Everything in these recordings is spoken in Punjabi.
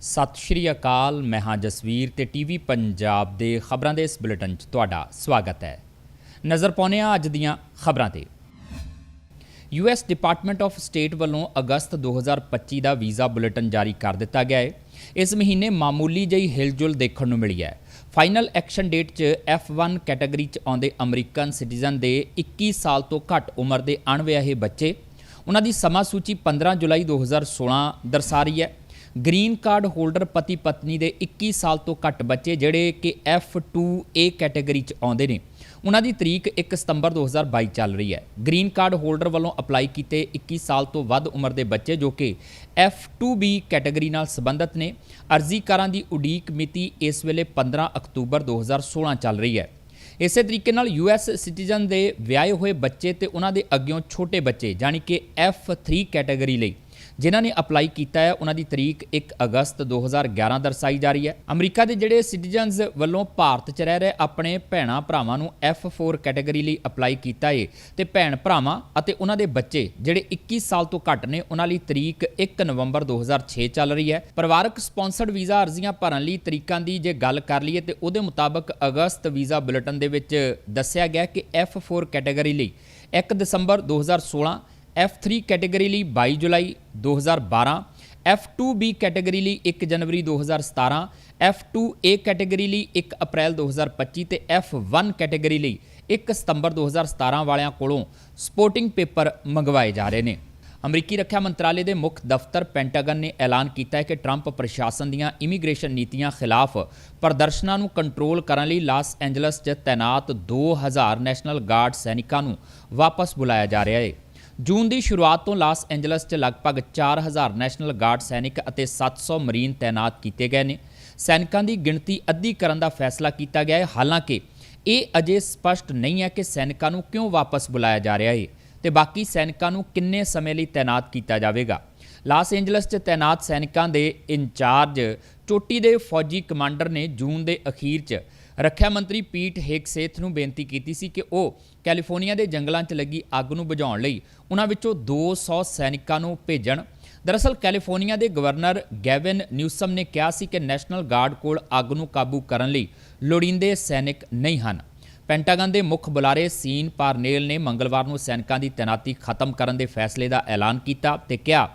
ਸਤਿ ਸ਼੍ਰੀ ਅਕਾਲ, ਮੈਂ ਹਾਂ ਜਸਵੀਰ ਤੇ ਟੀਵੀ ਪੰਜਾਬ ਦੇ ਖਬਰਾਂ ਦੇ ਇਸ ਬੁਲੇਟਿਨ 'ਚ ਤੁਹਾਡਾ ਸਵਾਗਤ ਹੈ। ਨਜ਼ਰ ਪਾਉਂਦੇ ਹਾਂ ਅੱਜ ਦੀਆਂ ਖਬਰਾਂ ਤੇ। ਯੂਐਸ ਡਿਪਾਰਟਮੈਂਟ ਆਫ ਸਟੇਟ ਵੱਲੋਂ ਅਗਸਤ 2025 ਦਾ ਵੀਜ਼ਾ ਬੁਲੇਟਿਨ ਜਾਰੀ ਕਰ ਦਿੱਤਾ ਗਿਆ ਹੈ। ਇਸ ਮਹੀਨੇ ਮਾਮੂਲੀ ਜਿਹੀ ਹਿਲਜੁਲ ਦੇਖਣ ਨੂੰ ਮਿਲੀ ਹੈ। ਫਾਈਨਲ ਐਕਸ਼ਨ ਡੇਟ 'ਚ F1 ਕੈਟਾਗਰੀ 'ਚ ਆਉਂਦੇ ਅਮਰੀਕਨ ਸਿਟੀਜ਼ਨ ਦੇ 21 ਸਾਲ ਤੋਂ ਘੱਟ ਉਮਰ ਦੇ ਅਣਵਿਆਹੇ ਬੱਚੇ, ਉਹਨਾਂ ਦੀ ਸਮਾਂ ਸੂਚੀ 15 ਜੁਲਾਈ 2016 ਦਰਸਾ ਰਹੀ ਹੈ। ਗ੍ਰੀਨ ਕਾਰਡ ਹੋਲਡਰ ਪਤੀ ਪਤਨੀ ਦੇ 21 ਸਾਲ ਤੋਂ ਘੱਟ ਬੱਚੇ ਜਿਹੜੇ ਕਿ F2A ਕੈਟਾਗਰੀ 'ਚ ਆਉਂਦੇ ਨੇ। ਉਹਨਾਂ ਦੀ ਤਰੀਕ 1 ਸਤੰਬਰ 2022 ਚੱਲ ਰਹੀ ਹੈ। ਗ੍ਰੀਨ ਕਾਰਡ ਹੋਲਡਰ ਵੱਲੋਂ ਅਪਲਾਈ ਕੀਤੇ 21 ਸਾਲ ਤੋਂ ਵੱਧ ਉਮਰ ਦੇ ਬੱਚੇ ਜੋ ਕਿ F2B ਕੈਟਾਗਰੀ ਨਾਲ ਸੰਬੰਧਿਤ ਨੇ, ਅਰਜ਼ੀਕਾਰਾਂ ਦੀ ਉਡੀਕ ਮਿਤੀ ਇਸ ਵੇਲੇ 15 ਅਕਤੂਬਰ 2016 ਚੱਲ ਰਹੀ ਹੈ। ਇਸੇ ਤਰੀਕੇ ਨਾਲ ਯੂਐਸ ਸਿਟੀਜ਼ਨ ਦੇ ਵਿਆਹੇ ਹੋਏ ਬੱਚੇ ਤੇ ਉਹਨਾਂ ਦੇ ਅੱਗਿਓਂ ਛੋਟੇ ਬੱਚੇ ਯਾਨੀ ਕਿ F3 ਕੈਟਾਗਰੀ ਲਈ ਜਿਨ੍ਹਾਂ ਨੇ ਅਪਲਾਈ ਕੀਤਾ ਹੈ, ਉਹਨਾਂ ਦੀ ਤਰੀਕ 1 ਅਗਸਤ 2011 ਦਰਸਾਈ ਜਾ ਰਹੀ ਹੈ। ਅਮਰੀਕਾ ਦੇ ਜਿਹੜੇ ਸਿਟੀਜ਼ਨਸ ਵੱਲੋਂ ਭਾਰਤ 'ਚ ਰਹਿ ਰਹੇ ਆਪਣੇ ਭੈਣਾ ਭਰਾਵਾਂ ਨੂੰ F4 ਕੈਟਾਗਰੀ ਲਈ ਅਪਲਾਈ ਕੀਤਾ ਹੈ ਤੇ ਭੈਣ ਭਰਾਵਾਂ ਅਤੇ ਉਹਨਾਂ ਦੇ ਬੱਚੇ ਜਿਹੜੇ 21 ਸਾਲ ਤੋਂ ਘੱਟ ਨੇ, ਉਹਨਾਂ ਲਈ ਤਰੀਕ 1 ਨਵੰਬਰ 2006 ਚੱਲ ਰਹੀ ਹੈ। ਪਰਿਵਾਰਕ ਸਪਾਂਸਰਡ ਵੀਜ਼ਾ ਅਰਜ਼ੀਆਂ ਭਰਨ ਲਈ ਤਰੀਕਾਂ ਦੀ ਜੇ ਗੱਲ ਕਰ ਲਈਏ, ਤੇ ਉਹਦੇ ਮੁਤਾਬਕ ਅਗਸਤ ਵੀਜ਼ਾ ਬੁਲੇਟਿਨ ਦੇ ਵਿੱਚ ਦੱਸਿਆ ਗਿਆ ਕਿ F4 ਕੈਟਾਗਰੀ ਲਈ 1 ਦਸੰਬਰ 2016 F3 ਕੈਟਾਗਰੀ ਲਈ 22 ਜੁਲਾਈ 2012 F2B ਕੈਟਾਗਰੀ ਲਈ 1 ਜਨਵਰੀ 2017 F2A ਕੈਟਾਗਰੀ ਲਈ 1 ਅਪ੍ਰੈਲ 2025 ਤੇ F1 ਕੈਟਾਗਰੀ ਲਈ 1 ਸਤੰਬਰ 2017 ਵਾਲਿਆਂ ਕੋਲੋਂ ਸਪੋਰਟਿੰਗ ਪੇਪਰ ਮੰਗਵਾਏ ਜਾ ਰਹੇ ਨੇ। ਅਮਰੀਕੀ ਰੱਖਿਆ ਮੰਤਰਾਲੇ ਦੇ ਮੁੱਖ ਦਫ਼ਤਰ ਪੈਂਟਾਗਨ ਨੇ ਐਲਾਨ ਕੀਤਾ ਹੈ ਕਿ ਟਰੰਪ ਪ੍ਰਸ਼ਾਸਨ ਦੀਆਂ ਇਮੀਗ੍ਰੇਸ਼ਨ ਨੀਤੀਆਂ ਖਿਲਾਫ ਪ੍ਰਦਰਸ਼ਨਾਂ ਨੂੰ ਕੰਟਰੋਲ ਕਰਨ ਲਈ ਲਾਸ ਐਂਜਲਸ 'ਚ ਤੈਨਾਤ 2000 ਨੈਸ਼ਨਲ ਗਾਰਡ ਸੈਨਿਕਾਂ ਨੂੰ ਵਾਪਸ ਬੁਲਾਇਆ ਜਾ ਰਿਹਾ ਹੈ। ਜੂਨ ਦੀ ਸ਼ੁਰੂਆਤ ਤੋਂ ਲਾਸ ਐਂਜਲਸ 'ਚ ਲਗਭਗ 4000 ਨੈਸ਼ਨਲ ਗਾਰਡ ਸੈਨਿਕ ਅਤੇ 700 ਮਰੀਨ ਤਾਇਨਾਤ ਕੀਤੇ ਗਏ ਨੇ। ਸੈਨਿਕਾਂ ਦੀ ਗਿਣਤੀ ਅੱਧੀ ਕਰਨ ਦਾ ਫੈਸਲਾ ਕੀਤਾ ਗਿਆ ਹੈ। ਹਾਲਾਂਕਿ, ਇਹ ਅਜੇ ਸਪਸ਼ਟ ਨਹੀਂ ਹੈ ਕਿ ਸੈਨਿਕਾਂ ਨੂੰ ਕਿਉਂ ਵਾਪਸ ਬੁਲਾਇਆ ਜਾ ਰਿਹਾ ਹੈ ਤੇ ਬਾਕੀ ਸੈਨਿਕਾਂ ਨੂੰ ਕਿੰਨੇ ਸਮੇਂ ਲਈ ਤਾਇਨਾਤ ਕੀਤਾ ਜਾਵੇਗਾ। ਲਾਸ ਐਂਜਲਸ 'ਚ ਤਾਇਨਾਤ ਸੈਨਿਕਾਂ ਦੇ ਇੰਚਾਰਜ ਚੋਟੀ ਦੇ ਫੌਜੀ ਕਮਾਂਡਰ ਨੇ ਜੂਨ ਦੇ ਅਖੀਰ 'ਚ ਰੱਖਿਆ ਮੰਤਰੀ ਪੀਟ ਹੇਗਸੇਥ ਨੂੰ ਬੇਨਤੀ ਕੀਤੀ ਸੀ ਕਿ ਉਹ ਕੈਲੀਫੋਰਨੀਆ ਦੇ ਜੰਗਲਾਂ 'ਚ ਲੱਗੀ ਅੱਗ ਨੂੰ ਬੁਝਾਉਣ ਲਈ ਉਹਨਾਂ ਵਿੱਚੋਂ 200 ਸੈਨਿਕਾਂ ਨੂੰ ਭੇਜਣ। ਦਰਅਸਲ ਕੈਲੀਫੋਰਨੀਆ ਦੇ ਗਵਰਨਰ ਗੈਵਿਨ ਨਿਊਸਮ ਨੇ ਕਿਹਾ ਸੀ ਕਿ ਨੈਸ਼ਨਲ ਗਾਰਡ ਕੋਲ ਅੱਗ ਨੂੰ ਕਾਬੂ ਕਰਨ ਲਈ ਲੋੜੀਂਦੇ ਸੈਨਿਕ ਨਹੀਂ ਹਨ। ਪੈਂਟਾਗਨ ਦੇ ਮੁੱਖ ਬੁਲਾਰੇ ਸੀਨ ਪਾਰਨੇਲ ਨੇ ਮੰਗਲਵਾਰ ਨੂੰ ਸੈਨਿਕਾਂ ਦੀ ਤੈਨਾਤੀ ਖਤਮ ਕਰਨ ਦੇ ਫੈਸਲੇ ਦਾ ਐਲਾਨ ਕੀਤਾ ਤੇ ਕਿਹਾ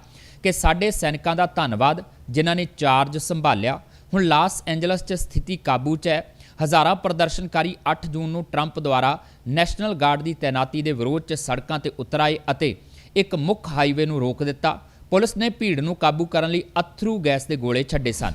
ਕਿ ਸਾਡੇ ਸੈਨਿਕਾਂ ਦਾ ਧੰਨਵਾਦ ਜਿਨ੍ਹਾਂ ਨੇ ਚਾਰਜ ਸੰਭਾਲਿਆ। ਹੁਣ ਲਾਸ ਐਂਜਲਸ 'ਚ ਸਥਿਤੀ ਕਾਬੂ 'ਚ ਹੈ। ਹਜ਼ਾਰਾਂ ਪ੍ਰਦਰਸ਼ਨਕਾਰੀ 8 ਜੂਨ ਨੂੰ ਟਰੰਪ ਦੁਆਰਾ ਨੈਸ਼ਨਲ ਗਾਰਡ ਦੀ ਤੈਨਾਤੀ ਦੇ ਵਿਰੋਧ 'ਚ ਸੜਕਾਂ ਤੇ ਉਤਰ ਆਏ ਅਤੇ ਇੱਕ ਮੁੱਖ ਹਾਈਵੇ ਨੂੰ ਰੋਕ ਦਿੱਤਾ। ਪੁਲਿਸ ਨੇ ਭੀੜ ਨੂੰ ਕਾਬੂ ਕਰਨ ਲਈ ਅਥਰੂ ਗੈਸ ਦੇ ਗੋਲੇ ਛੱਡੇ ਸਨ।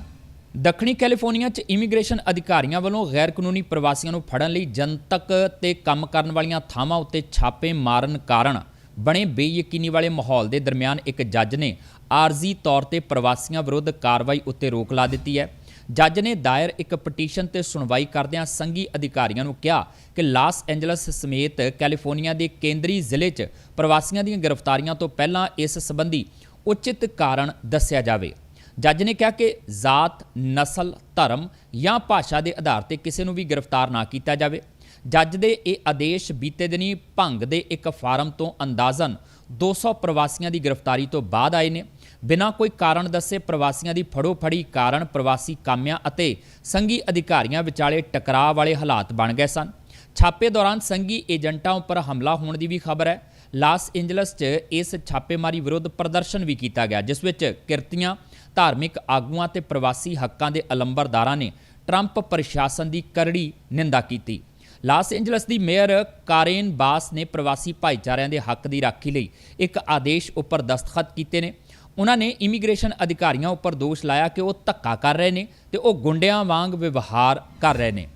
ਦੱਖਣੀ ਕੈਲੀਫੋਰਨੀਆ 'ਚ ਇਮੀਗ੍ਰੇਸ਼ਨ ਅਧਿਕਾਰੀਆਂ ਵੱਲੋਂ ਗੈਰ ਕਾਨੂੰਨੀ ਪ੍ਰਵਾਸੀਆਂ ਨੂੰ ਫੜਨ ਲਈ ਜਨਤਕ ਤੇ ਕੰਮ ਕਰਨ ਵਾਲੀਆਂ ਥਾਵਾਂ ਉੱਤੇ ਛਾਪੇ ਮਾਰਨ ਕਾਰਨ ਬਣੇ ਬੇਯਕੀਨੀ ਵਾਲੇ ਮਾਹੌਲ ਦੇ ਦਰਮਿਆਨ ਇੱਕ ਜੱਜ ਨੇ ਆਰਜ਼ੀ ਤੌਰ ਤੇ ਪ੍ਰਵਾਸੀਆਂ ਵਿਰੁੱਧ ਕਾਰਵਾਈ ਉੱਤੇ ਰੋਕ ਲਾ ਦਿੱਤੀ ਹੈ। ਜੱਜ ਨੇ ਦਾਇਰ ਇੱਕ ਪਟੀਸ਼ਨ ਤੇ ਸੁਣਵਾਈ ਕਰਦਿਆਂ ਸੰਘੀ ਅਧਿਕਾਰੀਆਂ ਨੂੰ ਕਿਹਾ ਕਿ ਲਾਸ ਐਂਜਲਸ ਸਮੇਤ ਕੈਲੀਫੋਰਨੀਆ ਦੇ ਕੇਂਦਰੀ ਜ਼ਿਲ੍ਹੇ 'ਚ ਪ੍ਰਵਾਸੀਆਂ ਦੀਆਂ ਗ੍ਰਿਫਤਾਰੀਆਂ ਤੋਂ ਪਹਿਲਾਂ ਇਸ ਸੰਬੰਧੀ ਉਚਿਤ ਕਾਰਨ ਦੱਸਿਆ ਜਾਵੇ। ਜੱਜ ਨੇ ਕਿਹਾ ਕਿ ਜ਼ਾਤ, ਨਸਲ, ਧਰਮ ਜਾਂ ਭਾਸ਼ਾ ਦੇ ਆਧਾਰ ਤੇ ਕਿਸੇ ਨੂੰ ਵੀ ਗ੍ਰਿਫਤਾਰ ਨਾ ਕੀਤਾ ਜਾਵੇ। ਜੱਜ ਦੇ ਇਹ ਆਦੇਸ਼ ਬੀਤੇ ਦਿਨੀ ਭੰਗ ਦੇ ਇੱਕ ਫਾਰਮ ਤੋਂ ਅੰਦਾਜ਼ਨ 200 ਪ੍ਰਵਾਸੀਆਂ ਦੀ ਗ੍ਰਿਫਤਾਰੀ ਤੋਂ ਬਾਅਦ ਆਏ ਨੇ। ਬਿਨਾਂ ਕੋਈ ਕਾਰਨ ਦੱਸੇ ਪ੍ਰਵਾਸੀਆਂ ਦੀ ਫੜੋ ਫੜੀ ਕਾਰਨ ਪ੍ਰਵਾਸੀ ਕਾਮਿਆਂ ਅਤੇ ਸੰਘੀ ਅਧਿਕਾਰੀਆਂ ਵਿਚਾਲੇ ਟਕਰਾਅ ਵਾਲੇ ਹਾਲਾਤ ਬਣ ਗਏ ਸਨ। ਛਾਪੇ ਦੌਰਾਨ ਸੰਘੀ ਏਜੰਟਾਂ ਉੱਪਰ ਹਮਲਾ ਹੋਣ ਦੀ ਵੀ ਖਬਰ ਹੈ। ਲਾਸ ਐਂਜਲਸ 'ਚ ਇਸ ਛਾਪੇਮਾਰੀ ਵਿਰੁੱਧ ਪ੍ਰਦਰਸ਼ਨ ਵੀ ਕੀਤਾ ਗਿਆ, ਜਿਸ ਵਿੱਚ ਕਿਰਤੀਆਂ, ਧਾਰਮਿਕ ਆਗੂਆਂ ਤੇ ਪ੍ਰਵਾਸੀ ਹੱਕਾਂ ਦੇ ਅਲੰਬਰਦਾਰਾਂ ਨੇ ਟਰੰਪ ਪ੍ਰਸ਼ਾਸਨ ਦੀ ਕਰੜੀ ਨਿੰਦਾ ਕੀਤੀ। ਲਾਸ ਐਂਜਲਸ ਦੀ ਮੇਅਰ ਕਾਰੇਨ ਬਾਸ ਨੇ ਪ੍ਰਵਾਸੀ ਭਾਈਚਾਰਿਆਂ ਦੇ ਹੱਕ ਦੀ ਰਾਖੀ ਲਈ ਇੱਕ ਆਦੇਸ਼ ਉੱਪਰ ਦਸਤਖਤ ਕੀਤੇ ਨੇ। ਉਹਨਾਂ ਨੇ ਇਮੀਗ੍ਰੇਸ਼ਨ ਅਧਿਕਾਰੀਆਂ ਉੱਪਰ ਦੋਸ਼ ਲਾਇਆ ਕਿ ਉਹ ਧੱਕਾ ਕਰ ਰਹੇ ਨੇ ਤੇ ਉਹ ਗੁੰਡਿਆਂ ਵਾਂਗ ਵਿਵਹਾਰ ਕਰ ਰਹੇ ਨੇ।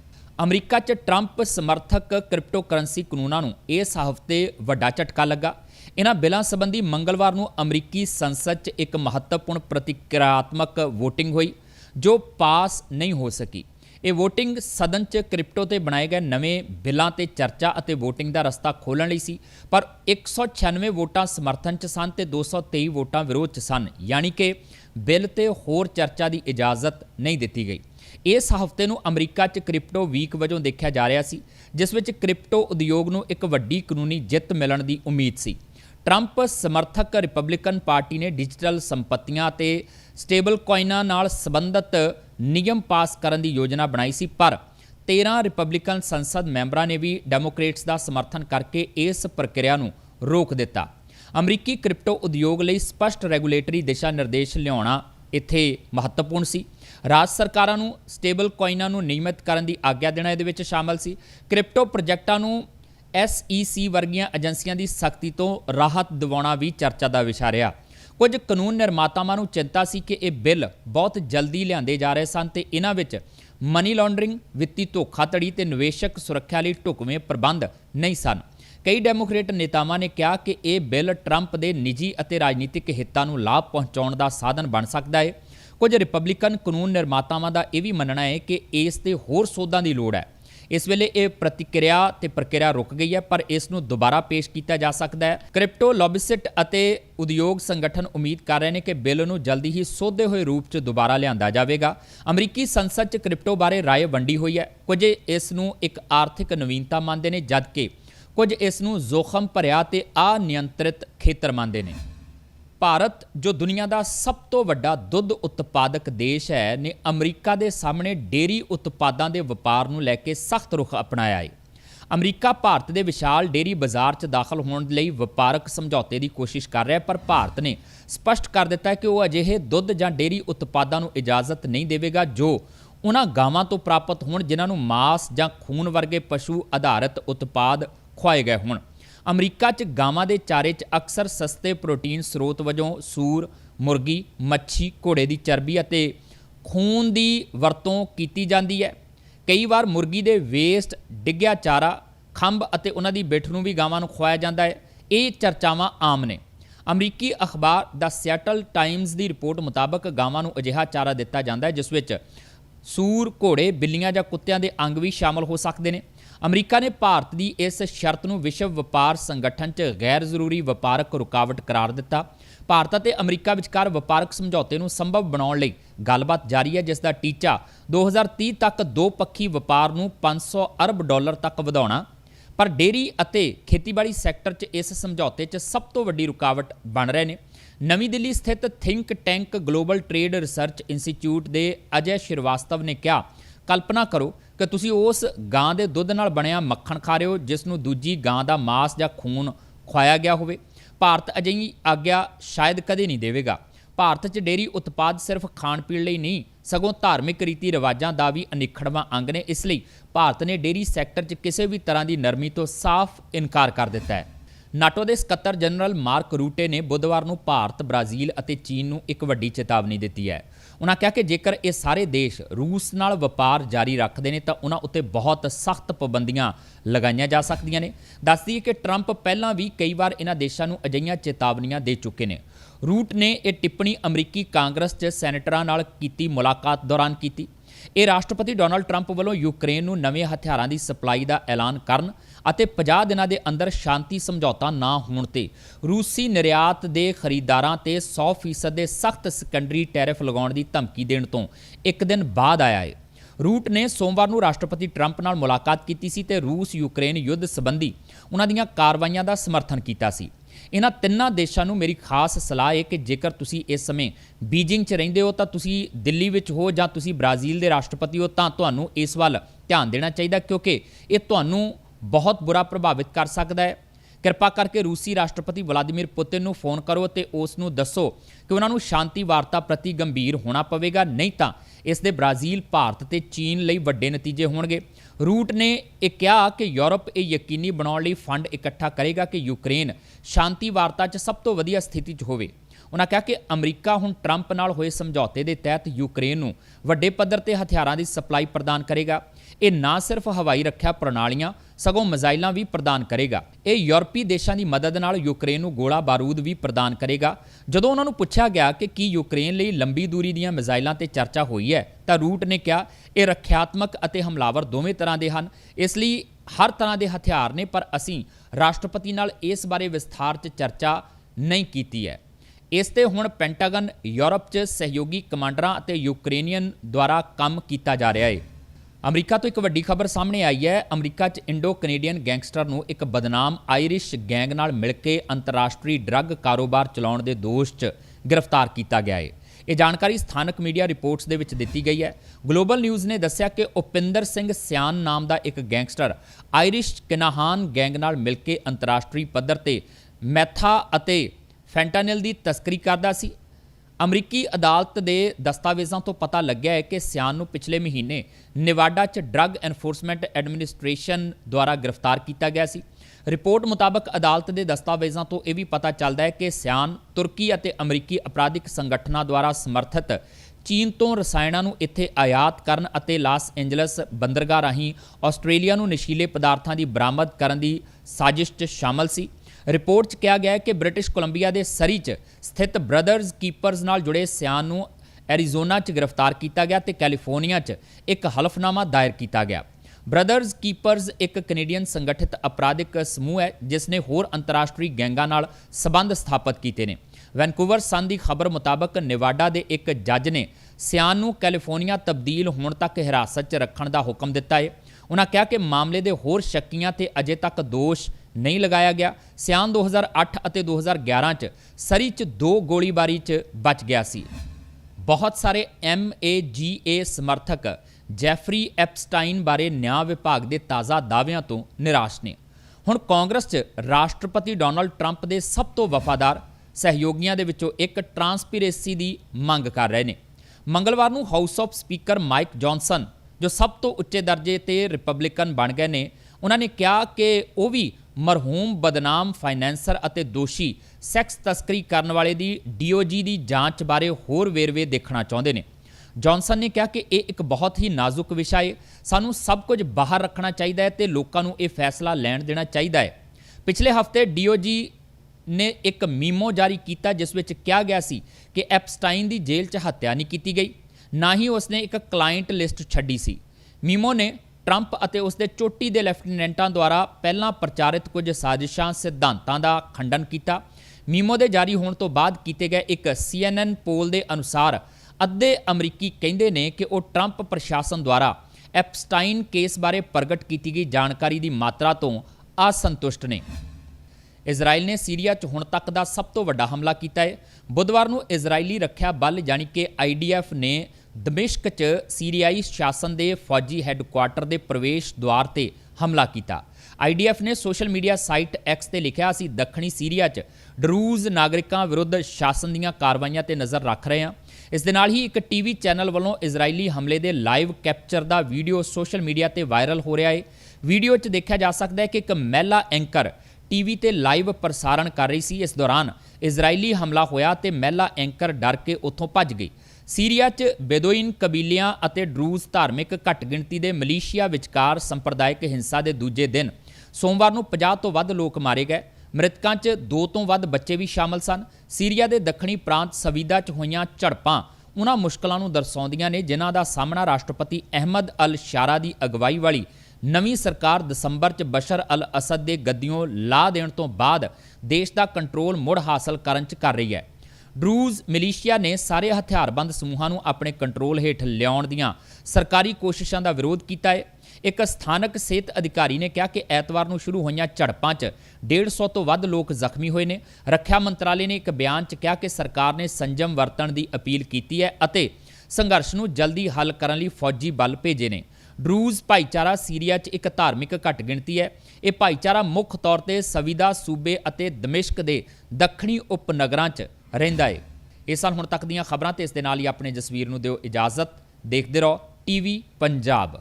ਅਮਰੀਕਾ 'ਚ ਟਰੰਪ ਸਮਰਥਕ ਕ੍ਰਿਪਟੋਕਰੰਸੀ ਕਾਨੂੰਨਾਂ ਨੂੰ ਇਸ ਹਫ਼ਤੇ ਵੱਡਾ ਝਟਕਾ ਲੱਗਾ। ਇਹਨਾਂ ਬਿੱਲਾਂ ਸੰਬੰਧੀ ਮੰਗਲਵਾਰ ਨੂੰ ਅਮਰੀਕੀ ਸੰਸਦ 'ਚ ਇੱਕ ਮਹੱਤਵਪੂਰਨ ਪ੍ਰਤੀਕਿਰਿਆਤਮਕ VOTING ਹੋਈ, ਜੋ ਪਾਸ ਨਹੀਂ ਹੋ ਸਕੀ। ਇਹ VOTING ਸਦਨ 'ਚ ਕ੍ਰਿਪਟੋ ਤੇ ਬਣਾਏ ਗਏ ਨਵੇਂ ਬਿੱਲਾਂ ਤੇ ਚਰਚਾ ਅਤੇ VOTING ਦਾ ਰਸਤਾ ਖੋਲ੍ਹਣ ਲਈ ਸੀ। ਪਰ 196 ਵੋਟਾਂ ਸਮਰਥਨ 'ਚ ਸਨ ਤੇ 223 ਵੋਟਾਂ ਵਿਰੋਧ 'ਚ ਸਨ। ਯਾਨੀ ਕਿ ਬਿੱਲ ਤੇ ਹੋਰ ਚਰਚਾ ਦੀ ਇਜਾਜ਼ਤ ਨਹੀਂ ਦਿੱਤੀ ਗਈ। ਇਸ ਹਫ਼ਤੇ ਨੂੰ ਅਮਰੀਕਾ 'ਚ ਕ੍ਰਿਪਟੋ ਵੀਕ ਵਜੋਂ ਦੇਖਿਆ ਜਾ ਰਿਹਾ ਸੀ, ਜਿਸ ਵਿੱਚ ਕ੍ਰਿਪਟੋ ਉਦਯੋਗ ਨੂੰ ਇੱਕ ਵੱਡੀ ਕਾਨੂੰਨੀ ਜਿੱਤ ਮਿਲਣ ਦੀ ਉਮੀਦ ਸੀ। ਟਰੰਪ ਸਮਰਥਕ ਰਿਪਬਲਿਕਨ ਪਾਰਟੀ ਨੇ ਡਿਜੀਟਲ ਸੰਪਤੀਆਂ ਤੇ ਸਟੇਬਲ ਕੋਇਨਾਂ ਨਾਲ ਸੰਬੰਧਿਤ ਨਿਯਮ ਪਾਸ ਕਰਨ ਦੀ ਯੋਜਨਾ ਬਣਾਈ ਸੀ, ਪਰ 13 ਰਿਪਬਲਿਕਨ ਸੰਸਦ ਮੈਂਬਰਾਂ ਨੇ ਵੀ ਡੈਮੋਕ੍ਰੇਟਸ ਦਾ ਸਮਰਥਨ ਕਰਕੇ ਇਸ ਪ੍ਰਕਿਰਿਆ ਨੂੰ ਰੋਕ ਦਿੱਤਾ। ਅਮਰੀਕੀ ਕ੍ਰਿਪਟੋ ਉਦਯੋਗ ਲਈ ਸਪਸ਼ਟ ਰੈਗੂਲੇਟਰੀ ਦਿਸ਼ਾ ਨਿਰਦੇਸ਼ ਲਿਆਉਣਾ ਇੱਥੇ ਮਹੱਤਵਪੂਰਨ ਸੀ। ਰਾਜ ਸਰਕਾਰਾਂ ਨੂੰ ਸਟੇਬਲ ਕੋਇਨਾਂ ਨੂੰ ਨਿਯਮਿਤ ਕਰਨ ਦੀ ਆਗਿਆ ਦੇਣਾ ਇਹਦੇ ਵਿੱਚ ਸ਼ਾਮਲ ਸੀ। ਕ੍ਰਿਪਟੋ ਪ੍ਰੋਜੈਕਟਾਂ ਨੂੰ SEC ਵਰਗੀਆਂ ਏਜੰਸੀਆਂ ਦੀ ਸਖਤੀ ਤੋਂ ਰਾਹਤ ਦਿਵਾਉਣਾ ਵੀ ਚਰਚਾ ਦਾ ਵਿਸ਼ਾ ਰਿਹਾ। ਕੁਝ ਕਾਨੂੰਨ ਨਿਰਮਾਤਾਵਾਂ ਨੂੰ ਚਿੰਤਾ ਸੀ ਕਿ ਇਹ ਬਿੱਲ ਬਹੁਤ ਜਲਦੀ ਲਿਆਂਦੇ ਜਾ ਰਹੇ ਸਨ ਤੇ ਇਹਨਾਂ ਵਿੱਚ ਮਨੀ ਲਾਂਡਰਿੰਗ ਵਿੱਤੀ ਧੋਖਾਧੜੀ ਤੇ ਨਿਵੇਸ਼ਕ ਸੁਰੱਖਿਆ ਲਈ ਢੁਕਵੇਂ ਪ੍ਰਬੰਧ ਨਹੀਂ ਸਨ। ਕਈ ਡੈਮੋਕ੍ਰੇਟ ਨੇਤਾਵਾਂ ਨੇ ਕਿਹਾ ਕਿ ਇਹ ਬਿੱਲ ਟਰੰਪ ਦੇ ਨਿੱਜੀ ਅਤੇ ਰਾਜਨੀਤਿਕ ਹਿੱਤਾਂ ਨੂੰ ਲਾਭ ਪਹੁੰਚਾਉਣ ਦਾ ਸਾਧਨ ਬਣ ਸਕਦਾ ਹੈ। ਕੁਝ ਰਿਪਬਲਿਕਨ ਕਾਨੂੰਨ ਨਿਰਮਾਤਾਵਾਂ ਦਾ ਇਹ ਵੀ ਮੰਨਣਾ ਹੈ ਕਿ ਇਸ ਤੇ ਹੋਰ ਸੋਧਾਂ ਦੀ ਲੋੜ ਹੈ। ਇਸ ਵੇਲੇ ਇਹ ਪ੍ਰਤੀਕਿਰਿਆ ਤੇ ਪ੍ਰਕਿਰਿਆ ਰੁਕ ਗਈ ਹੈ, ਪਰ ਇਸ ਨੂੰ ਦੁਬਾਰਾ ਪੇਸ਼ ਕੀਤਾ ਜਾ ਸਕਦਾ ਹੈ। ਕ੍ਰਿਪਟੋ ਲੌਬਿਸਟ ਅਤੇ ਉਦਯੋਗ ਸੰਗਠਨ ਉਮੀਦ ਕਰ ਰਹੇ ਨੇ ਕਿ ਬਿੱਲ ਨੂੰ ਜਲਦੀ ਹੀ ਸੋਧੇ ਹੋਏ ਰੂਪ 'ਚ ਦੁਬਾਰਾ ਲਿਆਂਦਾ ਜਾਵੇਗਾ। ਅਮਰੀਕੀ ਸੰਸਦ 'ਚ ਕ੍ਰਿਪਟੋ ਬਾਰੇ ਰਾਏ ਵੰਡੀ ਹੋਈ ਹੈ। ਕੁਝ ਇਸ ਨੂੰ ਇੱਕ ਆਰਥਿਕ ਨਵੀਨਤਾ ਮੰਨਦੇ ਨੇ, ਜਦਕਿ ਕੁਝ ਇਸ ਨੂੰ ਜ਼ੋਖਮ ਭਰਿਆ ਤੇ ਅਨਿਯੰਤਰਿਤ ਖੇਤਰ ਮੰਨਦੇ ਨੇ। ਭਾਰਤ, ਜੋ ਦੁਨੀਆ ਦਾ ਸਭ ਤੋਂ ਵੱਡਾ ਦੁੱਧ ਉਤਪਾਦਕ ਦੇਸ਼ ਹੈ, ਨੇ ਅਮਰੀਕਾ ਦੇ ਸਾਹਮਣੇ ਡੇਰੀ ਉਤਪਾਦਾਂ ਦੇ ਵਪਾਰ ਨੂੰ ਲੈ ਕੇ ਸਖਤ ਰੁਖ ਅਪਣਾਇਆ ਹੈ ਅਮਰੀਕਾ ਭਾਰਤ ਦੇ ਵਿਸ਼ਾਲ ਡੇਰੀ ਬਾਜ਼ਾਰ 'ਚ ਦਾਖਲ ਹੋਣ ਲਈ ਵਪਾਰਕ ਸਮਝੌਤੇ ਦੀ ਕੋਸ਼ਿਸ਼ ਕਰ ਰਿਹਾ ਹੈ, ਪਰ ਭਾਰਤ ਨੇ ਸਪਸ਼ਟ ਕਰ ਦਿੱਤਾ ਕਿ ਉਹ ਅਜਿਹੇ ਦੁੱਧ ਜਾਂ ਡੇਰੀ ਉਤਪਾਦਾਂ ਨੂੰ ਇਜਾਜ਼ਤ ਨਹੀਂ ਦੇਵੇਗਾ, ਜੋ ਉਹਨਾਂ ਗਾਵਾਂ ਤੋਂ ਪ੍ਰਾਪਤ ਹੋਣ, ਜਿਨ੍ਹਾਂ ਨੂੰ ਮਾਸ ਜਾਂ ਖੂਨ ਵਰਗੇ ਪਸ਼ੂ ਆਧਾਰਿਤ ਉਤਪਾਦ ਖੁਆਏ ਗਏ ਹੋਣ। ਅਮਰੀਕਾ 'ਚ ਗਾਵਾਂ ਦੇ ਚਾਰੇ 'ਚ ਅਕਸਰ ਸਸਤੇ ਪ੍ਰੋਟੀਨ ਸਰੋਤ ਵਜੋਂ ਸੂਰ, ਮੁਰਗੀ, ਮੱਛੀ, ਘੋੜੇ ਦੀ ਚਰਬੀ ਅਤੇ ਖੂਨ ਦੀ ਵਰਤੋਂ ਕੀਤੀ ਜਾਂਦੀ ਹੈ। ਕਈ ਵਾਰ ਮੁਰਗੀ ਦੇ ਵੇਸਟ ਡਿੱਗਿਆ ਚਾਰਾ, ਖੰਭ ਅਤੇ ਉਹਨਾਂ ਦੀ ਬਿੱਠ ਨੂੰ ਵੀ ਗਾਵਾਂ ਨੂੰ ਖਵਾਇਆ ਜਾਂਦਾ ਹੈ। ਇਹ ਚਰਚਾਵਾਂ ਆਮ ਨੇ। ਅਮਰੀਕੀ ਅਖਬਾਰ ਦਾ ਸਿਆਟਲ ਟਾਈਮਜ਼ ਦੀ ਰਿਪੋਰਟ ਮੁਤਾਬਕ ਗਾਵਾਂ ਨੂੰ ਅਜਿਹਾ ਚਾਰਾ ਦਿੱਤਾ ਜਾਂਦਾ ਹੈ, ਜਿਸ ਵਿੱਚ ਸੂਰ, ਘੋੜੇ, ਬਿੱਲੀਆਂ ਜਾਂ ਕੁੱਤਿਆਂ ਦੇ ਅੰਗ ਵੀ ਸ਼ਾਮਲ ਹੋ ਸਕਦੇ ਨੇ। ਅਮਰੀਕਾ ਨੇ ਭਾਰਤ ਦੀ ਇਸ ਸ਼ਰਤ ਨੂੰ ਵਿਸ਼ਵ ਵਪਾਰ ਸੰਗਠਨ 'ਚ ਗੈਰ ਜ਼ਰੂਰੀ ਵਪਾਰਕ ਰੁਕਾਵਟ ਕਰਾਰ ਦਿੱਤਾ। ਭਾਰਤ ਅਤੇ ਅਮਰੀਕਾ ਵਿਚਕਾਰ ਵਪਾਰਕ ਸਮਝੌਤੇ ਨੂੰ ਸੰਭਵ ਬਣਾਉਣ ਲਈ ਗੱਲਬਾਤ ਜਾਰੀ ਹੈ, ਜਿਸ ਦਾ ਟੀਚਾ 2030 ਤੱਕ ਦੋ ਪੱਖੀ ਵਪਾਰ ਨੂੰ 500 ਅਰਬ ਡਾਲਰ ਤੱਕ ਵਧਾਉਣਾ, ਪਰ ਡੇਰੀ ਅਤੇ ਖੇਤੀਬਾੜੀ ਸੈਕਟਰ 'ਚ ਇਸ ਸਮਝੌਤੇ 'ਚ ਸਭ ਤੋਂ ਵੱਡੀ ਰੁਕਾਵਟ ਬਣ ਰਹੇ ਨੇ। ਨਵੀਂ ਦਿੱਲੀ ਸਥਿਤ think tank global trade research institute ਦੇ ਅਜੇ ਸ਼੍ਰੀਵਾਸਤਵ ਨੇ ਕਿਹਾ, ਕਲਪਨਾ ਕਰੋ ਕਿ ਤੁਸੀਂ ਉਸ ਗਾਂ ਦੇ ਦੁੱਧ ਨਾਲ ਬਣਿਆ ਮੱਖਣ ਖਾ ਰਹੇ ਹੋ, ਜਿਸ ਨੂੰ ਦੂਜੀ ਗਾਂ ਦਾ ਮਾਸ ਜਾਂ ਖੂਨ ਖਵਾਇਆ ਗਿਆ ਹੋਵੇ। ਭਾਰਤ ਅਜਿਹੀ ਆਗਿਆ ਸ਼ਾਇਦ ਕਦੇ ਨਹੀਂ ਦੇਵੇਗਾ। ਭਾਰਤ 'ਚ ਡੇਰੀ ਉਤਪਾਦ ਸਿਰਫ ਖਾਣ ਪੀਣ ਲਈ ਨਹੀਂ, ਸਗੋਂ ਧਾਰਮਿਕ ਰੀਤੀ ਰਿਵਾਜਾਂ ਦਾ ਵੀ ਅਨਿਖੜਵਾਂ ਅੰਗ ਨੇ। ਇਸ ਲਈ ਭਾਰਤ ਨੇ ਡੇਰੀ ਸੈਕਟਰ 'ਚ ਕਿਸੇ ਵੀ ਤਰ੍ਹਾਂ ਦੀ ਨਰਮੀ ਤੋਂ ਸਾਫ਼ ਇਨਕਾਰ ਕਰ ਦਿੱਤਾ ਹੈ। ਨਾਟੋ ਦੇ ਸਕੱਤਰ ਜਨਰਲ ਮਾਰਕ ਰੂਟੇ ਨੇ ਬੁੱਧਵਾਰ ਨੂੰ ਭਾਰਤ, ਬ੍ਰਾਜ਼ੀਲ ਅਤੇ ਚੀਨ ਨੂੰ ਇੱਕ ਵੱਡੀ ਚੇਤਾਵਨੀ ਦਿੱਤੀ ਹੈ। ਉਹਨਾਂ ਕਿਹਾ ਕਿ ਜੇਕਰ ਇਹ ਸਾਰੇ ਦੇਸ਼ ਰੂਸ ਨਾਲ ਵਪਾਰ ਜਾਰੀ ਰੱਖਦੇ ਨੇ ਤਾਂ ਉਹਨਾਂ ਉੱਤੇ ਬਹੁਤ ਸਖਤ ਪਾਬੰਦੀਆਂ ਲਗਾਈਆਂ ਜਾ ਸਕਦੀਆਂ ਨੇ। ਦੱਸਦੀ ਹੈ ਕਿ ਟਰੰਪ ਪਹਿਲਾਂ ਵੀ ਕਈ ਵਾਰ ਇਹਨਾਂ ਦੇਸ਼ਾਂ ਨੂੰ ਅਜਿਹੀਆਂ ਚੇਤਾਵਨੀਆਂ ਦੇ ਚੁੱਕੇ ਨੇ। ਰੂਟ ਨੇ ਇਹ ਟਿੱਪਣੀ ਅਮਰੀਕੀ ਕਾਂਗਰਸ 'ਚ ਸੈਨੇਟਰਾਂ ਨਾਲ ਕੀਤੀ ਮੁਲਾਕਾਤ ਦੌਰਾਨ ਕੀਤੀ। ਇਹ ਰਾਸ਼ਟਰਪਤੀ ਡੋਨਾਲਡ ਟਰੰਪ ਵੱਲੋਂ ਯੂਕਰੇਨ ਨੂੰ ਨਵੇਂ ਹਥਿਆਰਾਂ ਦੀ ਸਪਲਾਈ ਦਾ ਐਲਾਨ ਕਰਨ ਅਤੇ 50 ਦਿਨਾਂ ਦੇ ਅੰਦਰ ਸ਼ਾਂਤੀ ਸਮਝੌਤਾ ਨਾ ਹੋਣ ਤੇ ਰੂਸੀ ਨਿਰਯਾਤ ਦੇ ਖਰੀਦਦਾਰਾਂ ਤੇ 100% ਦੇ ਸਖਤ ਸੈਕੰਡਰੀ ਟੈਰਿਫ ਲਗਾਉਣ ਦੀ ਧਮਕੀ ਦੇਣ ਤੋਂ ਇੱਕ ਦਿਨ ਬਾਅਦ ਆਇਆ ਹੈ ਰੂਟ ਨੇ ਸੋਮਵਾਰ ਨੂੰ ਰਾਸ਼ਟਰਪਤੀ ਟਰੰਪ ਨਾਲ ਮੁਲਾਕਾਤ ਕੀਤੀ ਸੀ ਤੇ ਰੂਸ ਯੂਕਰੇਨ ਯੁੱਧ ਸੰਬੰਧੀ ਉਹਨਾਂ ਦੀਆਂ ਕਾਰਵਾਈਆਂ ਦਾ ਸਮਰਥਨ ਕੀਤਾ ਸੀ। ਇਹਨਾਂ ਤਿੰਨਾਂ ਦੇਸ਼ਾਂ ਨੂੰ ਮੇਰੀ ਖਾਸ ਸਲਾਹ ਹੈ ਕਿ ਜੇਕਰ ਤੁਸੀਂ ਇਸ ਸਮੇਂ ਬੀਜਿੰਗ 'ਚ ਰਹਿੰਦੇ ਹੋ ਤਾਂ ਤੁਸੀਂ ਦਿੱਲੀ ਵਿੱਚ ਹੋ ਜਾਂ ਤੁਸੀਂ ਬ੍ਰਾਜ਼ੀਲ ਦੇ ਰਾਸ਼ਟਰਪਤੀ ਹੋ ਤਾਂ ਤੁਹਾਨੂੰ ਇਸ ਵੱਲ ਧਿਆਨ ਦੇਣਾ ਚਾਹੀਦਾ ਕਿਉਂਕਿ ਇਹ ਤੁਹਾਨੂੰ ਬਹੁਤ ਬੁਰਾ ਪ੍ਰਭਾਵਿਤ ਕਰ ਸਕਦਾ ਹੈ। ਕਿਰਪਾ ਕਰਕੇ ਰੂਸੀ ਰਾਸ਼ਟਰਪਤੀ ਵਲਾਦੀਮੀਰ ਪੁਤਿਨ ਨੂੰ ਫੋਨ ਕਰੋ ਤੇ ਉਸ ਨੂੰ ਦੱਸੋ ਕਿ ਉਹਨਾਂ ਨੂੰ ਸ਼ਾਂਤੀ ਵਾਰਤਾ ਪ੍ਰਤੀ ਗੰਭੀਰ ਹੋਣਾ ਪਵੇਗਾ। ਨਹੀਂ ਤਾਂ ਇਸ ਦੇ ਬ੍ਰਾਜ਼ੀਲ, ਭਾਰਤ ਤੇ ਚੀਨ ਲਈ ਵੱਡੇ ਨਤੀਜੇ ਹੋਣਗੇ। ਰੂਟ ਨੇ ਇਹ ਕਿਹਾ ਕਿ ਯੂਰਪ ਇਹ ਯਕੀਨੀ ਬਣਾਉਣ ਲਈ ਫੰਡ ਇਕੱਠਾ ਕਰੇਗਾ ਕਿ ਯੂਕਰੇਨ ਸ਼ਾਂਤੀ ਵਾਰਤਾ 'ਚ ਸਭ ਤੋਂ ਵਧੀਆ ਸਥਿਤੀ 'ਚ ਹੋਵੇ। ਉਹਨਾਂ ਕਿਹਾ ਕਿ ਅਮਰੀਕਾ ਹੁਣ ਟਰੰਪ ਨਾਲ ਹੋਏ ਸਮਝੌਤੇ ਦੇ ਤਹਿਤ ਯੂਕਰੇਨ ਨੂੰ ਵੱਡੇ ਪੱਧਰ ਤੇ ਹਥਿਆਰਾਂ ਦੀ ਸਪਲਾਈ ਪ੍ਰਦਾਨ ਕਰੇਗਾ। ਇਹ ਨਾ ਸਿਰਫ ਹਵਾਈ ਰੱਖਿਆ ਪ੍ਰਣਾਲੀਆਂ ਸਗੋਂ ਮਿਜ਼ਾਈਲਾਂ ਵੀ ਪ੍ਰਦਾਨ ਕਰੇਗਾ। ਇਹ ਯੂਰਪੀ ਦੇਸ਼ਾਂ ਦੀ ਮਦਦ ਨਾਲ ਯੂਕਰੇਨ ਨੂੰ ਗੋਲਾ ਬਾਰੂਦ ਵੀ ਪ੍ਰਦਾਨ ਕਰੇਗਾ। ਜਦੋਂ ਉਹਨਾਂ ਨੂੰ ਪੁੱਛਿਆ ਗਿਆ ਕਿ ਕੀ ਯੂਕਰੇਨ ਲਈ ਲੰਬੀ ਦੂਰੀ ਦੀਆਂ ਮਿਜ਼ਾਈਲਾਂ ਤੇ ਚਰਚਾ ਹੋਈ ਹੈ, ਤਾਂ ਰੂਟ ਨੇ ਕਿਹਾ, ਇਹ ਰੱਖਿਆਤਮਕ ਅਤੇ ਹਮਲਾਵਰ ਦੋਵੇਂ ਤਰ੍ਹਾਂ ਦੇ ਹਨ। ਇਸ ਲਈ ਹਰ ਤਰ੍ਹਾਂ ਦੇ ਹਥਿਆਰ ਨੇ, ਪਰ ਅਸੀਂ ਰਾਸ਼ਟਰਪਤੀ ਨਾਲ ਇਸ ਬਾਰੇ ਵਿਸਥਾਰ 'ਚ ਚਰਚਾ ਨਹੀਂ ਕੀਤੀ ਹੈ। ਇਸ ਤੇ ਹੁਣ ਪੈਂਟਾਗਨ, ਯੂਰਪ 'ਚ ਸਹਿਯੋਗੀ ਕਮਾਂਡਰਾਂ ਅਤੇ ਯੂਕਰੇਨੀਅਨ ਦੁਆਰਾ ਕੰਮ ਕੀਤਾ ਜਾ ਰਿਹਾ ਹੈ। ਅਮਰੀਕਾ ਤੋਂ ਇੱਕ ਵੱਡੀ ਖਬਰ ਸਾਹਮਣੇ ਆਈ ਹੈ। ਅਮਰੀਕਾ 'ਚ ਇੰਡੋ ਕੈਨੇਡੀਅਨ ਗੈਂਗਸਟਰ ਨੂੰ ਇੱਕ ਬਦਨਾਮ ਆਇਰਿਸ਼ ਗੈਂਗ ਨਾਲ ਮਿਲ ਕੇ ਅੰਤਰਰਾਸ਼ਟਰੀ ਡਰੱਗ ਕਾਰੋਬਾਰ ਚਲਾਉਣ ਦੇ ਦੋਸ਼ 'ਚ ਗ੍ਰਿਫਤਾਰ ਕੀਤਾ ਗਿਆ ਹੈ ਇਹ ਜਾਣਕਾਰੀ ਸਥਾਨਕ ਮੀਡੀਆ ਰਿਪੋਰਟਸ ਦੇ ਵਿੱਚ ਦਿੱਤੀ ਗਈ ਹੈ। ਗਲੋਬਲ ਨਿਊਜ਼ ਨੇ ਦੱਸਿਆ ਕਿ ਉਪਿੰਦਰ ਸਿੰਘ ਸਿਆਨ ਨਾਮ ਦਾ ਇੱਕ ਗੈਂਗਸਟਰ ਆਇਰਿਸ਼ ਕਿਨਾਹਾਨ ਗੈਂਗ ਨਾਲ ਮਿਲ ਕੇ ਅੰਤਰਰਾਸ਼ਟਰੀ ਪੱਧਰ ਤੇ ਮੈਥਾ ਅਤੇ ਫੈਂਟਾਨਿਲ ਦੀ ਤਸਕਰੀ ਕਰਦਾ ਸੀ। ਅਮਰੀਕੀ ਅਦਾਲਤ ਦੇ ਦਸਤਾਵੇਜ਼ਾਂ ਤੋਂ ਪਤਾ ਲੱਗਿਆ ਹੈ ਕਿ ਸਿਆਨ ਨੂੰ ਪਿਛਲੇ ਮਹੀਨੇ ਨਿਵਾਡਾ 'ਚ ਡਰੱਗ ਐਨਫੋਰਸਮੈਂਟ ਐਡਮਿਨਿਸਟ੍ਰੇਸ਼ਨ ਦੁਆਰਾ ਗ੍ਰਿਫਤਾਰ ਕੀਤਾ ਗਿਆ ਸੀ। ਰਿਪੋਰਟ ਮੁਤਾਬਕ ਅਦਾਲਤ ਦੇ ਦਸਤਾਵੇਜ਼ਾਂ ਤੋਂ ਇਹ ਵੀ ਪਤਾ ਚੱਲਦਾ ਹੈ ਕਿ ਸਿਆਨ ਤੁਰਕੀ ਅਤੇ ਅਮਰੀਕੀ ਅਪਰਾਧਿਕ ਸੰਗਠਨਾਂ ਦੁਆਰਾ ਸਮਰਥਿਤ ਚੀਨ ਤੋਂ ਰਸਾਇਣਾਂ ਨੂੰ ਇੱਥੇ ਆਯਾਤ ਕਰਨ ਅਤੇ ਲਾਸ ਐਂਜਲਸ ਬੰਦਰਗਾਹ ਰਾਹੀਂ ਆਸਟ੍ਰੇਲੀਆ ਨੂੰ ਨਸ਼ੀਲੇ ਪਦਾਰਥਾਂ ਦੀ ਬਰਾਮਦ ਕਰਨ ਦੀ ਸਾਜ਼ਿਸ਼ 'ਚ ਸ਼ਾਮਲ ਸੀ। ਰਿਪੋਰਟ 'ਚ ਕਿਹਾ ਗਿਆ ਹੈ ਕਿ ਬ੍ਰਿਟਿਸ਼ ਕੋਲੰਬੀਆ ਦੇ ਸਰੀ 'ਚ ਸਥਿਤ ਬ੍ਰਦਰਜ਼ ਕੀਪਰਜ਼ ਨਾਲ ਜੁੜੇ ਸਿਆਨ ਨੂੰ ਐਰੀਜ਼ੋਨਾ 'ਚ ਗ੍ਰਿਫਤਾਰ ਕੀਤਾ ਗਿਆ ਤੇ ਕੈਲੀਫੋਰਨੀਆ 'ਚ ਇੱਕ ਹਲਫਨਾਮਾ ਦਾਇਰ ਕੀਤਾ ਗਿਆ। ਬ੍ਰਦਰਜ਼ ਕੀਪਰਜ਼ ਇੱਕ ਕੈਨੇਡੀਅਨ ਸੰਗਠਿਤ ਅਪਰਾਧਿਕ ਸਮੂਹ ਹੈ, ਜਿਸ ਨੇ ਹੋਰ ਅੰਤਰਰਾਸ਼ਟਰੀ ਗੈਂਗਾਂ ਨਾਲ ਸਬੰਧ ਸਥਾਪਿਤ ਕੀਤੇ ਨੇ। ਵੈਨਕੂਵਰ ਸਨ ਦੀ ਖਬਰ ਮੁਤਾਬਕ ਨਿਵਾਡਾ ਦੇ ਇੱਕ ਜੱਜ ਨੇ ਸਿਆਨ ਨੂੰ ਕੈਲੀਫੋਰਨੀਆ ਤਬਦੀਲ ਹੋਣ ਤੱਕ ਹਿਰਾਸਤ 'ਚ ਰੱਖਣ ਦਾ ਹੁਕਮ ਦਿੱਤਾ ਹੈ ਉਹਨਾਂ ਕਿਹਾ ਕਿ ਮਾਮਲੇ ਦੇ ਹੋਰ ਸ਼ੱਕੀਆਂ ਤੇ ਅਜੇ ਤੱਕ ਦੋਸ਼ ਨਹੀਂ ਲਗਾਇਆ ਗਿਆ। ਸਿਆਨ 2008 ਅਤੇ 2011 ਚ ਸਰੀ ਚ ਦੋ ਗੋਲੀਬਾਰੀ ਚ ਬਚ ਗਿਆ ਸੀ। ਬਹੁਤ ਸਾਰੇ MAGA ਸਮਰਥਕ ਜੈਫਰੀ ਐਪਸਟਾਈਨ ਬਾਰੇ ਨਿਆਂ ਵਿਭਾਗ ਦੇ ਤਾਜ਼ਾ ਦਾਅਵਿਆਂ ਤੋਂ ਨਿਰਾਸ਼ ਨੇ। ਹੁਣ ਕਾਂਗਰਸ 'ਚ ਰਾਸ਼ਟਰਪਤੀ ਡੋਨਲਡ ਟਰੰਪ ਦੇ ਸਭ ਤੋਂ ਵਫਾਦਾਰ ਸਹਿਯੋਗੀਆਂ ਦੇ ਵਿੱਚੋਂ ਇੱਕ ਟਰਾਂਸਪੀਰੇਸੀ ਦੀ ਮੰਗ ਕਰ ਰਹੇ ਨੇ। ਮੰਗਲਵਾਰ ਨੂੰ house of speaker Mike Johnson, ਜੋ ਸਭ ਤੋਂ ਉੱਚੇ ਦਰਜੇ ਤੇ ਰਿਪਬਲਿਕਨ ਬਣ ਗਏ ਨੇ, ਉਹਨਾਂ ਨੇ ਕਿਹਾ ਕਿ ਉਹ ਵੀ ਮਰਹੂਮ, ਬਦਨਾਮ, ਫਾਈਨੈਂਸਰ ਅਤੇ ਦੋਸ਼ੀ ਸੈਕਸ ਤਸਕਰੀ ਕਰਨ ਵਾਲੇ ਦੀ ਡੀਓਜੀ ਦੀ ਜਾਂਚ ਬਾਰੇ ਹੋਰ ਵੇਰਵੇ ਦੇਖਣਾ ਚਾਹੁੰਦੇ ਨੇ। ਜੌਨਸਨ ਨੇ ਕਿਹਾ ਕਿ ਇਹ ਇੱਕ ਬਹੁਤ ਹੀ ਨਾਜ਼ੁਕ ਵਿਸ਼ਾ ਹੈ ਸਾਨੂੰ ਸਭ ਕੁਝ ਬਾਹਰ ਰੱਖਣਾ ਚਾਹੀਦਾ ਹੈ ਤੇ ਲੋਕਾਂ ਨੂੰ ਇਹ ਫੈਸਲਾ ਲੈਣ ਦੇਣਾ ਚਾਹੀਦਾ ਹੈ। ਪਿਛਲੇ ਹਫ਼ਤੇ ਡੀਓਜੀ ਨੇ ਇੱਕ ਮੀਮੋ ਜਾਰੀ ਕੀਤਾ ਜਿਸ ਵਿੱਚ ਕਿਹਾ ਗਿਆ ਸੀ ਕਿ ਐਪਸਟਾਈਨ ਦੀ ਜੇਲ੍ਹ 'ਚ ਹੱਤਿਆ ਨਹੀਂ ਕੀਤੀ ਗਈ। ਨਾ ਹੀ ਉਸਨੇ ਇੱਕ ਕਲਾਇੰਟ ਲਿਸਟ ਛੱਡੀ ਸੀ। ਮੀਮੋ ਨੇ ਟਰੰਪ ਅਤੇ ਉਸ ਦੇ ਚੋਟੀ ਦੇ ਲੈਫਟੀਨੈਂਟਾਂ ਦੁਆਰਾ ਪਹਿਲਾਂ ਪ੍ਰਚਾਰਿਤ ਕੁਝ ਸਾਜ਼ਿਸ਼ਾਂ ਸਿਧਾਂਤਾਂ ਦਾ ਖੰਡਨ ਕੀਤਾ। ਮੀਮੋ ਦੇ ਜਾਰੀ ਹੋਣ ਤੋਂ ਬਾਅਦ ਕੀਤੇ ਗਏ ਇੱਕ CNN ਪੋਲ ਦੇ ਅਨੁਸਾਰ ਅੱਧੇ ਅਮਰੀਕੀ ਕਹਿੰਦੇ ਨੇ ਕਿ ਉਹ ਟਰੰਪ ਪ੍ਰਸ਼ਾਸਨ ਦੁਆਰਾ ਐਪਸਟਾਈਨ ਕੇਸ ਬਾਰੇ ਪ੍ਰਗਟ ਕੀਤੀ ਗਈ ਜਾਣਕਾਰੀ ਦੀ ਮਾਤਰਾ ਤੋਂ ਅਸੰਤੁਸ਼ਟ ਨੇ। ਇਜ਼ਰਾਈਲ ਨੇ ਸੀਰੀਆ 'ਚ ਹੁਣ ਤੱਕ ਦਾ ਸਭ ਤੋਂ ਵੱਡਾ ਹਮਲਾ ਕੀਤਾ ਹੈ। ਬੁੱਧਵਾਰ ਨੂੰ ਇਜ਼ਰਾਈਲੀ ਰੱਖਿਆ ਬਲ ਯਾਨੀ ਕਿ ਆਈਡੀਐਫ ਨੇ ਦਮਿਸ਼ਕ 'ਚ ਸੀਰੀਆਈ ਸ਼ਾਸਨ ਦੇ ਫੌਜੀ ਹੈੱਡਕੁਆਰਟਰ ਦੇ ਪ੍ਰਵੇਸ਼ ਦੁਆਰ ਤੇ ਹਮਲਾ ਕੀਤਾ। ਆਈਡੀਐਫ ਨੇ ਸੋਸ਼ਲ ਮੀਡੀਆ ਸਾਈਟ ਐਕਸ ਤੇ ਲਿਖਿਆ, ਅਸੀਂ ਦੱਖਣੀ ਸੀਰੀਆ 'ਚ ਡਰੂਜ਼ ਨਾਗਰਿਕਾਂ ਵਿਰੁੱਧ ਸ਼ਾਸਨ ਦੀਆਂ ਕਾਰਵਾਈਆਂ ਤੇ ਨਜ਼ਰ ਰੱਖ ਰਹੇ ਹਾਂ। ਇਸ ਦੇ ਨਾਲ ਹੀ ਇੱਕ ਟੀਵੀ ਚੈਨਲ ਵੱਲੋਂ ਇਜ਼ਰਾਈਲੀ ਹਮਲੇ ਦੇ ਲਾਈਵ ਕੈਪਚਰ ਦਾ ਵੀਡੀਓ ਸੋਸ਼ਲ ਮੀਡੀਆ ਤੇ ਵਾਇਰਲ ਹੋ ਰਿਹਾ ਹੈ ਵੀਡੀਓ 'ਚ ਦੇਖਿਆ ਜਾ ਸਕਦਾ ਹੈ ਕਿ ਇੱਕ ਮਹਿਲਾ ਐਂਕਰ ਟੀਵੀ ਤੇ ਲਾਈਵ ਪ੍ਰਸਾਰਣ ਕਰ ਰਹੀ ਸੀ। ਇਸ ਦੌਰਾਨ ਇਜ਼ਰਾਈਲੀ ਹਮਲਾ ਹੋਇਆ ਤੇ ਮਹਿਲਾ ਐਂਕਰ ਡਰ ਕੇ ਉੱਥੋਂ ਭੱਜ ਗਈ। ਸੀਰੀਆ 'ਚ ਬੇਦੋਇਨ ਕਬੀਲਿਆਂ ਅਤੇ ਡਰੂਜ਼ ਧਾਰਮਿਕ ਘੱਟ ਗਿਣਤੀ ਦੇ ਮਲੀਸ਼ੀਆ ਵਿਚਕਾਰ ਸੰਪਰਦਾਇਕ ਹਿੰਸਾ ਦੇ ਦੂਜੇ ਦਿਨ ਸੋਮਵਾਰ ਨੂੰ 50 ਤੋਂ ਵੱਧ ਲੋਕ ਮਾਰੇ ਗਏ। ਮ੍ਰਿਤਕਾਂ 'ਚ ਦੋ ਤੋਂ ਵੱਧ ਬੱਚੇ ਵੀ ਸ਼ਾਮਲ ਸਨ। ਸੀਰੀਆ ਦੇ ਦੱਖਣੀ ਪ੍ਰਾਂਤ ਸਵੀਦਾ 'ਚ ਹੋਈਆਂ ਝੜਪਾਂ ਉਹਨਾਂ ਮੁਸ਼ਕਲਾਂ ਨੂੰ ਦਰਸਾਉਂਦੀਆਂ ਨੇ, ਜਿਨ੍ਹਾਂ ਦਾ ਸਾਹਮਣਾ ਰਾਸ਼ਟਰਪਤੀ ਅਹਿਮਦ ਅਲ ਸ਼ਾਰਾ ਦੀ ਅਗਵਾਈ ਵਾਲੀ ਨਵੀਂ ਸਰਕਾਰ ਦਸੰਬਰ 'ਚ ਬਸ਼ਰ ਅਲ ਅਸਦ ਦੇ ਗੱਦੀਓਂ ਲਾ ਦੇਣ ਤੋਂ ਬਾਅਦ ਦੇਸ਼ ਦਾ ਕੰਟਰੋਲ ਮੁੜ ਹਾਸਲ ਕਰਨ 'ਚ ਕਰ ਰਹੀ ਹੈ। ਡਰੂਜ਼ ਮਿਲੀਸ਼ੀਆ ਨੇ ਸਾਰੇ ਹਥਿਆਰਬੰਦ ਸਮੂਹਾਂ ਨੂੰ ਆਪਣੇ ਕੰਟਰੋਲ ਹੇਠ ਲਿਆਉਣ ਦੀਆਂ ਸਰਕਾਰੀ ਕੋਸ਼ਿਸ਼ਾਂ ਦਾ ਵਿਰੋਧ ਕੀਤਾ ਹੈ। ਇੱਕ ਸਥਾਨਕ ਸਿਹਤ ਅਧਿਕਾਰੀ ਨੇ ਕਿਹਾ ਕਿ ਐਤਵਾਰ ਨੂੰ ਸ਼ੁਰੂ ਹੋਈਆਂ ਝੜਪਾਂ 'ਚ 150 ਤੋਂ ਵੱਧ ਲੋਕ ਜ਼ਖਮੀ ਹੋਏ ਨੇ। ਰੱਖਿਆ ਮੰਤਰਾਲੇ ਨੇ ਇੱਕ ਬਿਆਨ 'ਚ ਕਿਹਾ ਕਿ ਸਰਕਾਰ ਨੇ ਸੰਜਮ ਵਰਤਣ ਦੀ ਅਪੀਲ ਕੀਤੀ ਹੈ ਅਤੇ ਸੰਘਰਸ਼ ਨੂੰ ਜਲਦੀ ਹੱਲ ਕਰਨ ਲਈ ਫੌਜੀ ਬਲ ਭੇਜੇ ਨੇ। ਡਰੂਜ਼ ਭਾਈਚਾਰਾ ਸੀਰੀਆ 'ਚ ਇੱਕ ਧਾਰਮਿਕ ਘੱਟ ਗਿਣਤੀ ਹੈ। ਇਹ ਭਾਈਚਾਰਾ ਮੁੱਖ ਤੌਰ ਤੇ ਸਵਿਦਾ, ਸੂਬੇ ਅਤੇ ਦਮਿਸ਼ਕ ਦੇ ਦੱਖਣੀ ਉਪਨਗਰਾਂ 'ਚ ਰਹਿੰਦਾ ਹੈ ਇਸ ਸਾਲ ਹੁਣ ਤੱਕ ਦੀਆਂ ਖਬਰਾਂ ਤੇ ਇਸ ਦੇ ਨਾਲ ਹੀ ਆਪਣੇ ਜਸਵੀਰ ਨੂੰ ਦਿਓ ਇਜਾਜ਼ਤ। ਦੇਖਦੇ ਰਹੋ, ਟੀਵੀ ਪੰਜਾਬ।